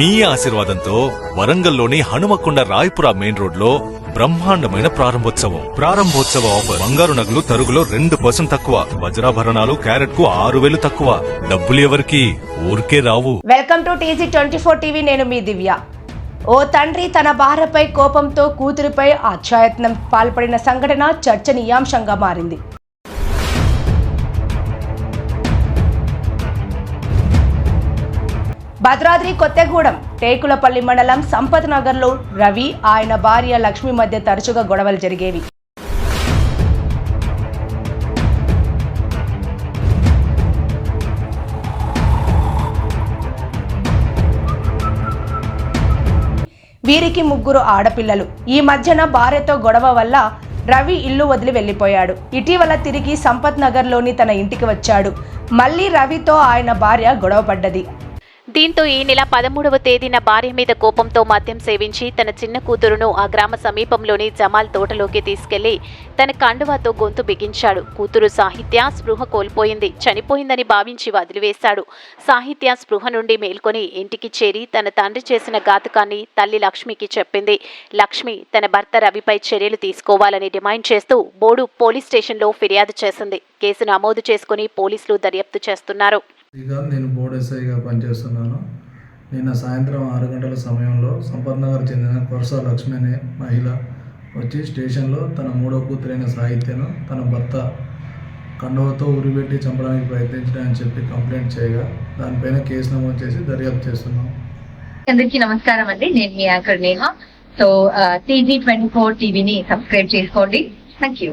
మీ ఆశీర్వాదంతో వరంగల్లోని హనుమకొండ రాయపుర మెయిన్ రోడ్లో బ్రహ్మాండమైన ప్రారంభోత్సవం. ప్రారంభోత్సవ ఆఫర్. బంగారు నగలు తరుగులో రెండు పర్సెంట్ తక్కువ. వజ్రాభరణాలు క్యారెట్కు ఆరు వేలు తక్కువ. డబ్బులు ఎవరికి? ఊరికే రావు. Welcome to TG twenty four TV నేను మీ దివ్య. ఓ తండ్రి తన భార్యపై కోపంతో కూతురుపై అత్యాయత్నం పాల్పడిన సంఘటన చర్చనీయాంశంగా మారింది. భద్రాద్రి కొత్తగూడెం టేకులపల్లి మండలం సంపత్ నగర్లో రవి ఆయన భార్య లక్ష్మి మధ్య తరచుగా గొడవలు జరిగేవి. వీరికి ముగ్గురు ఆడపిల్లలు. ఈ మధ్యన భార్యతో గొడవ వల్ల రవి ఇల్లు వదిలి వెళ్ళిపోయాడు. ఇటీవల తిరిగి సంపత్ నగర్లోని తన ఇంటికి వచ్చాడు. మళ్ళీ రవితో ఆయన భార్య గొడవ పడ్డది. దీంతో ఈ నెల పదమూడవ తేదీన భార్య మీద కోపంతో మద్యం సేవించి తన చిన్న కూతురును ఆ గ్రామ సమీపంలోని జమాల్ తోటలోకి తీసుకెళ్ళి తన కండువాతో గొంతు బిగించాడు. కూతురు సాహిత్య స్పృహ కోల్పోయింది. చనిపోయిందని భావించి వదిలివేశాడు. సాహిత్య స్పృహ నుండి మేల్కొని ఇంటికి చేరి తన తండ్రి చేసిన ఘాతకాన్ని తల్లి లక్ష్మికి చెప్పింది. లక్ష్మి తన భర్త రవిపై చర్యలు తీసుకోవాలని డిమాండ్ చేస్తూ బోడు పోలీస్ స్టేషన్లో ఫిర్యాదు చేసింది. కేసు నమోదు చేసుకుని పోలీసులు దర్యాప్తు చేస్తున్నారు. నేను బోర్డు ఎస్ఐగా పనిచేస్తున్నాను. నిన్న సాయంత్రం ఆరు గంటల సమయంలో సంపత్ నగర్ చెందిన కొరస లక్ష్మి అనే మహిళ వచ్చి స్టేషన్లో తన మూడో కూతురైన సాహిత్యను తన భర్త కండవతో ఉరిపెట్టి చంపడానికి ప్రయత్నించడాన్ని చెప్పి కంప్లైంట్ చేయగా దానిపైన కేసు నమోదు చేసి దర్యాప్తు చేస్తున్నాం. అందరికీ నమస్కారం అండి. నేను మీ anchor Neha. So TG twenty four టీవీని సబ్స్క్రైబ్ చేసుకోండి. Thank you